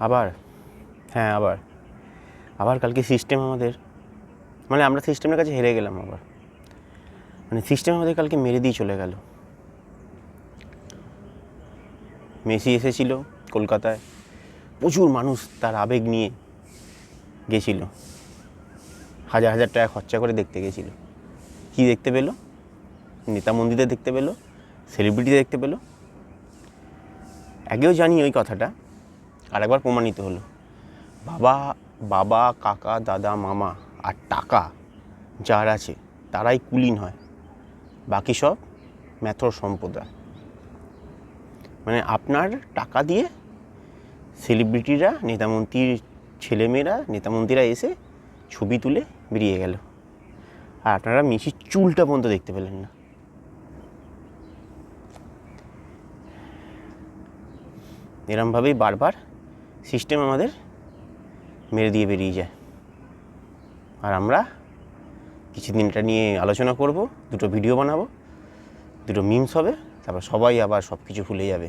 আবার? হ্যাঁ আবার। আবার কালকে সিস্টেম আমাদের মানে আমরা সিস্টেমের কাছে হেরে গেলাম আবার। মানে সিস্টেম আমাদের কালকে মেরে দিয়ে চলে গেল। মেসি এসেছিল কলকাতায়। প্রচুর মানুষ তার আবেগ নিয়ে গেছিল। হাজার হাজার টাকা খরচা করে দেখতে গেছিল। কি দেখতে পেল? নেতা মন্দিরে দেখতে পেল? সেলিব্রিটি দেখতে পেল? আগেও জানি ওই কথাটা। আরেকবার প্রমাণিত হলো। বাবা বাবা, কাকা, দাদা, মামা আর টাকা যার আছে তারাই কুলিন হয়। বাকি সব ম্যাথর সম্প্রদায়। মানে আপনার টাকা দিয়ে সেলিব্রিটিরা নেতামন্ত্রীর ছেলেমেয়েরা, নেতামন্ত্রীরা এসে ছবি তুলে বেরিয়ে গেল। আর আপনারা মেসির চুলটা পর্যন্ত দেখতে পেলেন না। এরমভাবেই বারবার সিস্টেম আমাদের মেরে দিয়ে বেরিয়ে যায়। আর আমরা কিছুদিন এটা নিয়ে আলোচনা করব, দুটো ভিডিও বানাবো, দুটো মিমস হবে, তারপর সবাই আবার সব কিছু ভুলে যাবে।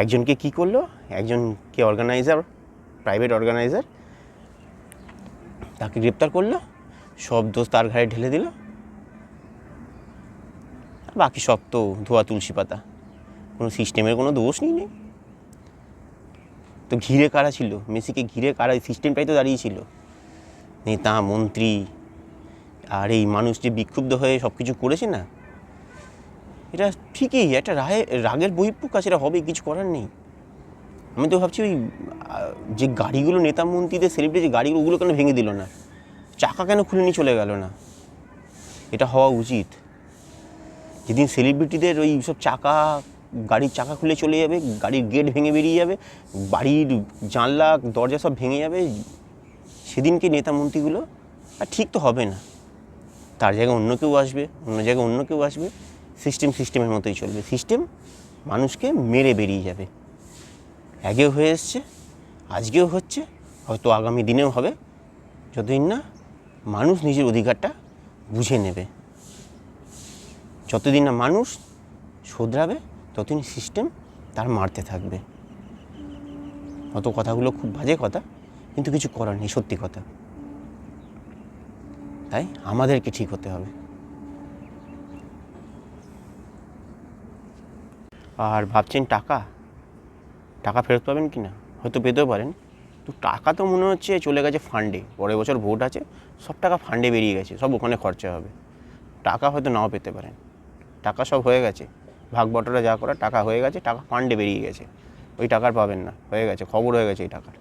একজনকে কি করল? একজনকে অর্গানাইজার প্রাইভেট অর্গানাইজার তাকে গ্রেপ্তার করল, সব দোষ তার ঘাড়ে ঢেলে দিল। বাকি সব তো ধোয়া তুলসী পাতা। কোনো সিস্টেমের কোনো দোষ নেই নেই। তো ঘিরে কারা ছিল? মেসিকে ঘিরে কারা? সিস্টেমটাই তো দাঁড়িয়েছিল। নেতা, মন্ত্রী, আর এই মানুষ যে বিক্ষুব্ধ হয়ে সব কিছু করেছে না? এটা ঠিকই, একটা রায়ে, রাগের বহিঃপ্রকাশ, এটা হবে, কিছু করার নেই। আমি তো ভাবছি ওই যে গাড়িগুলো নেতা, মন্ত্রীদের সেলিব্রিটি যে গাড়িগুলো, ওগুলো কেন ভেঙে দিল না? চাকা কেন খুলে নিয়ে চলে গেল না? এটা হওয়া উচিত। যেদিন সেলিব্রিটিদের ওই সব চাকা গাড়ির চাকা খুলে চলে যাবে, গাড়ির গেট ভেঙে বেরিয়ে যাবে, বাড়ির জানলা, দরজা সব ভেঙে যাবে। সেদিনকে নেতা মন্ত্রীগুলো, আর ঠিক তো হবে না। তার জায়গায় অন্য কেউ আসবে, অন্য জায়গায় অন্য কেউ আসবে সিস্টেম সিস্টেমের মতোই চলবে। সিস্টেম মানুষকে মেরে বেরিয়ে যাবে। আগেও হয়ে এসছে, আজকেও হচ্ছে, হয়তো আগামী দিনেও হবে। যতদিন না মানুষ নিজের অধিকারটা বুঝে নেবে। যতদিন না মানুষ শোধরাবে ততদিন সিস্টেম তার মারতে থাকবে। অত কথাগুলো খুব বাজে কথা, কিন্তু কিছু করার নেই, সত্যি কথা। তাই আমাদেরকে ঠিক হতে হবে। আর ভাবছেন টাকা? টাকা ফেরত পাবেন কি না? হয়তো পেতেও পারেন। তো টাকা তো মনে হচ্ছে চলে গেছে ফান্ডে পরের বছর ভোট আছে, সব টাকা ফান্ডে বেরিয়ে গেছে, সব ওখানে খরচা হবে। টাকা হয়তো নাও পেতে পারেন। টাকা সব হয়ে গেছে। ভাগ বটরা যা করা টাকা হয়ে গেছে, টাকা ফান্ডে বেরিয়ে গেছে। ওই টাকার পাবেন না, হয়ে গেছে, খবর হয়ে গেছে এই টাকার।